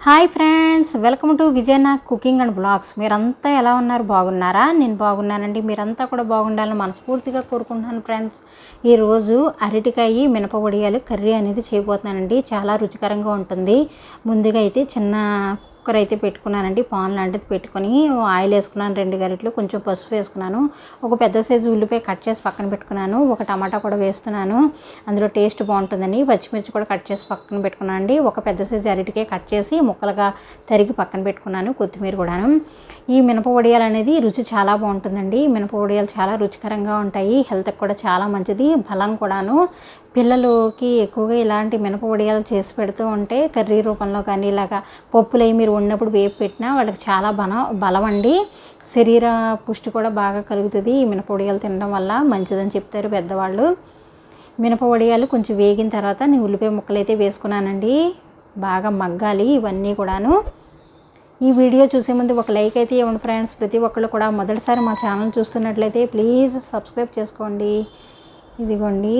Hi friends welcome to విజయనా cooking and blogs. మీరంతా ఎలా ఉన్నారు? బాగున్నారా? నేను బాగున్నానండి. మీరంతా కూడా బాగుండాలని మనస్ఫూర్తిగా కోరుకుంటున్నాను ఫ్రెండ్స్. ఈరోజు అరటికాయ మినప వడియాలు కర్రీ అనేది చేయబోతున్నానండి. చాలా రుచికరంగా ఉంటుంది. ముందుగా అయితే చిన్న కుక్కర్ అయితే పెట్టుకున్నానండి పాన్ లాంటిది పెట్టుకొని ఆయిల్ వేసుకున్నాను రెండు గరిటలు కొంచెం పసుపు వేసుకున్నాను. ఒక పెద్ద సైజు ఉల్లిపాయ కట్ చేసి పక్కన పెట్టుకున్నాను ఒక టమాటా కూడా వేస్తున్నాను. అందులో టేస్ట్ బాగుంటుందని పచ్చిమిర్చి కూడా కట్ చేసి పక్కన పెట్టుకున్నాను అండి ఒక పెద్ద సైజు అరటికే కట్ చేసి ముక్కలుగా తరిగి పక్కన పెట్టుకున్నాను కొత్తిమీర కూడాను. ఈ మినప వడియాలు అనేది రుచి చాలా బాగుంటుందండి. మినప వడియాలు చాలా రుచికరంగా ఉంటాయి హెల్త్కి కూడా చాలా మంచిది బలం కూడాను. పిల్లలకి ఎక్కువగా ఇలాంటి మినప వడియాలు చేసి పెడుతూ ఉంటే కర్రీ రూపంలో కానీ ఇలాగా పప్పులు అవి మీరు ఉన్నప్పుడు వేపు పెట్టినా వాళ్ళకి చాలా బలం బలం అండి. శరీర పుష్టి కూడా బాగా కలుగుతుంది ఈ మినప వడియాలు తినడం వల్ల. మంచిదని చెప్తారు పెద్దవాళ్ళు. మినప వడియాలు కొంచెం వేగిన తర్వాత నేను ఉల్లిపాయ ముక్కలు అయితే వేసుకున్నానండి. బాగా మగ్గాలి ఇవన్నీ కూడాను. ఈ వీడియో చూసే ముందు ఒక లైక్ అయితే ఇవ్వండి ఫ్రెండ్స్. ప్రతి ఒక్కళ్ళు కూడా మొదటిసారి మా ఛానల్ చూస్తున్నట్లయితే ప్లీజ్ సబ్స్క్రైబ్ చేసుకోండి. ఇదిగోండి.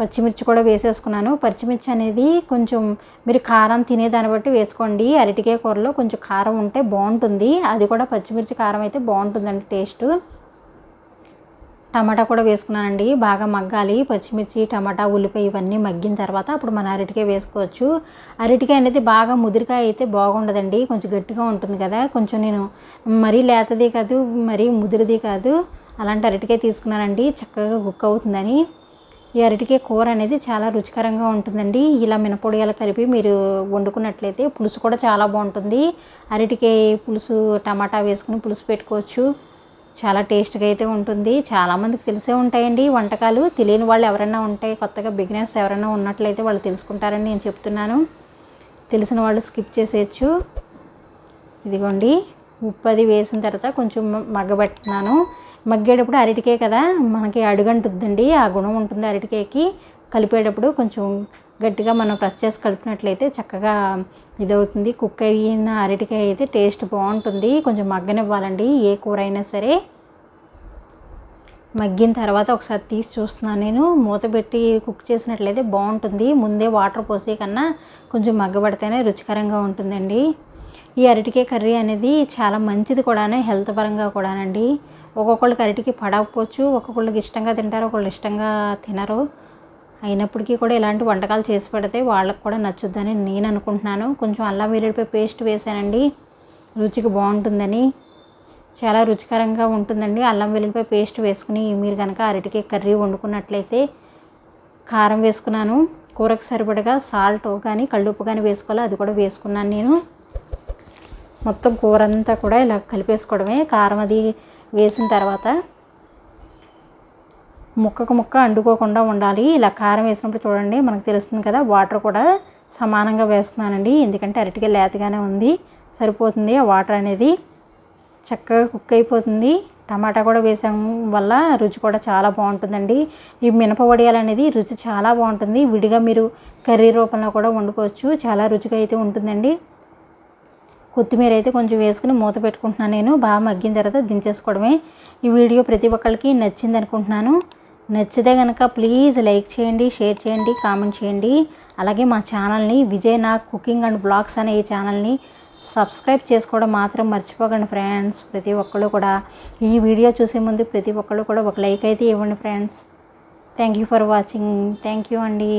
పచ్చిమిర్చి కూడా వేసేసుకున్నాను. పచ్చిమిర్చి అనేది కొంచెం మీరు కారం తినేదాన్ని బట్టి వేసుకోండి. అరటికాయ కూరలో కొంచెం కారం ఉంటే బాగుంటుంది. అది కూడా పచ్చిమిర్చి కారం అయితే బాగుంటుందండి టేస్ట్. టమాటా కూడా వేసుకున్నానండి. బాగా మగ్గాలి. పచ్చిమిర్చి టమాటా ఉల్లిపాయ ఇవన్నీ మగ్గిన తర్వాత అప్పుడు మన అరటికాయ వేసుకోవచ్చు. అరటికాయ అనేది బాగా ముదిరికాయ అయితే బాగుండదండి. కొంచెం గట్టిగా ఉంటుంది కదా. కొంచెం నేను మరీ లేతది కాదు మరీ ముదిరిది కాదు. అలాంటి అరటికాయ తీసుకున్నానండి. చక్కగా కుక్ అవుతుందని. ఈ అరటికాయ కూర అనేది చాలా రుచికరంగా ఉంటుందండి. ఇలా మినపొడి ఇలా కలిపి మీరు వండుకున్నట్లయితే పులుసు కూడా చాలా బాగుంటుంది. అరటికాయ పులుసు టమాటా వేసుకుని పులుసు పెట్టుకోవచ్చు. చాలా టేస్ట్గా అయితే ఉంటుంది. చాలామందికి తెలిసే ఉంటాయండి వంటకాలు. తెలియని వాళ్ళు ఎవరైనా ఉంటే కొత్తగా బిగినర్స్ ఎవరైనా ఉన్నట్లయితే వాళ్ళు తెలుసుకుంటారని నేను చెప్తున్నాను. తెలిసిన వాళ్ళు స్కిప్ చేసేయచ్చు. ఇదిగోండి. ఉప్పు అది వేసిన తర్వాత కొంచెం మగ్గబెట్టినాను మగ్గేటప్పుడు అరటికాయ కదా మనకి అడుగంటుద్దండి. ఆ గుణం ఉంటుంది అరటికాయకి కలిపేటప్పుడు కొంచెం గట్టిగా మనం ప్రెస్ చేసి కలిపినట్లయితే చక్కగా ఇదవుతుంది. కుక్ అయిన అరటికాయ అయితే టేస్ట్ బాగుంటుంది. కొంచెం మగ్గనివ్వాలండి ఏ కూర అయినా సరే. మగ్గిన తర్వాత ఒకసారి తీసి చూస్తున్నాను నేను. మూత పెట్టి కుక్ చేసినట్లయితే బాగుంటుంది. ముందే వాటర్ పోసే కన్నా కొంచెం మగ్గబడితేనే రుచికరంగా ఉంటుందండి. ఈ అరటికాయ కర్రీ అనేది చాలా మంచిది కూడానే హెల్త్ పరంగా కూడానండి. ఒక్కొక్కళ్ళకి అరటికి పడకపోవచ్చు ఒక్కొక్కళ్ళకి ఇష్టంగా తింటారు ఒకళ్ళు ఇష్టంగా తినరు. అయినప్పటికీ కూడా ఇలాంటి వంటకాలు చేసి పెడితే వాళ్ళకి కూడా నచ్చుద్దని నేను అనుకుంటున్నాను. కొంచెం అల్లం వెల్లుల్లిపాయ పేస్ట్ వేసానండి రుచికి బాగుంటుందని. చాలా రుచికరంగా ఉంటుందండి. అల్లం వెల్లుడిపై పేస్ట్ వేసుకుని మీరు కనుక అరటికి కర్రీ వండుకున్నట్లయితే కారం వేసుకున్నాను. కూరకు సరిపడగా సాల్ట్ కానీ కళ్ళుప్పు కానీ వేసుకోవాలి? అది కూడా వేసుకున్నాను నేను. మొత్తం కూర అంతా కూడా ఇలా కలిపేసుకోవడమే. కారం అది వేసిన తర్వాత ముక్కకు ముక్క అండుకోకుండా ఉండాలి. ఇలా కారం వేసినప్పుడు చూడండి మనకు తెలుస్తుంది కదా వాటర్ కూడా సమానంగా వేస్తున్నానండి. ఎందుకంటే అరటిగా లేతగానే ఉంది సరిపోతుంది. ఆ వాటర్ అనేది చక్కగా కుక్ అయిపోతుంది. టమాటా కూడా వేసాం వల్ల రుచి కూడా చాలా బాగుంటుందండి. ఈ మినప వడియాలు అనేది రుచి చాలా బాగుంటుంది. విడిగా మీరు కర్రీ రూపంలో కూడా వండుకోవచ్చు. చాలా రుచిగా అయితే ఉంటుందండి. కొత్తిమీర అయితే కొంచెం వేసుకుని మూత పెట్టుకుంటున్నాను నేను. బాగా మగ్గిన తర్వాత దించేసుకోవడమే. ఈ వీడియో ప్రతి ఒక్కరికి నచ్చింది అనుకుంటున్నాను. నచ్చితే కనుక ప్లీజ్ లైక్ చేయండి షేర్ చేయండి కామెంట్ చేయండి. అలాగే మా ఛానల్ని Vijay Nag cooking and blogs అనే ఈ ఛానల్ని సబ్స్క్రైబ్ చేసుకోవడం మాత్రం మర్చిపోకండి ఫ్రెండ్స్. ప్రతి ఒక్కళ్ళు కూడా ఈ వీడియో చూసే ముందు ప్రతి ఒక్కళ్ళు కూడా ఒక లైక్ అయితే ఇవ్వండి friends. Thank you for watching. Thank you అండి.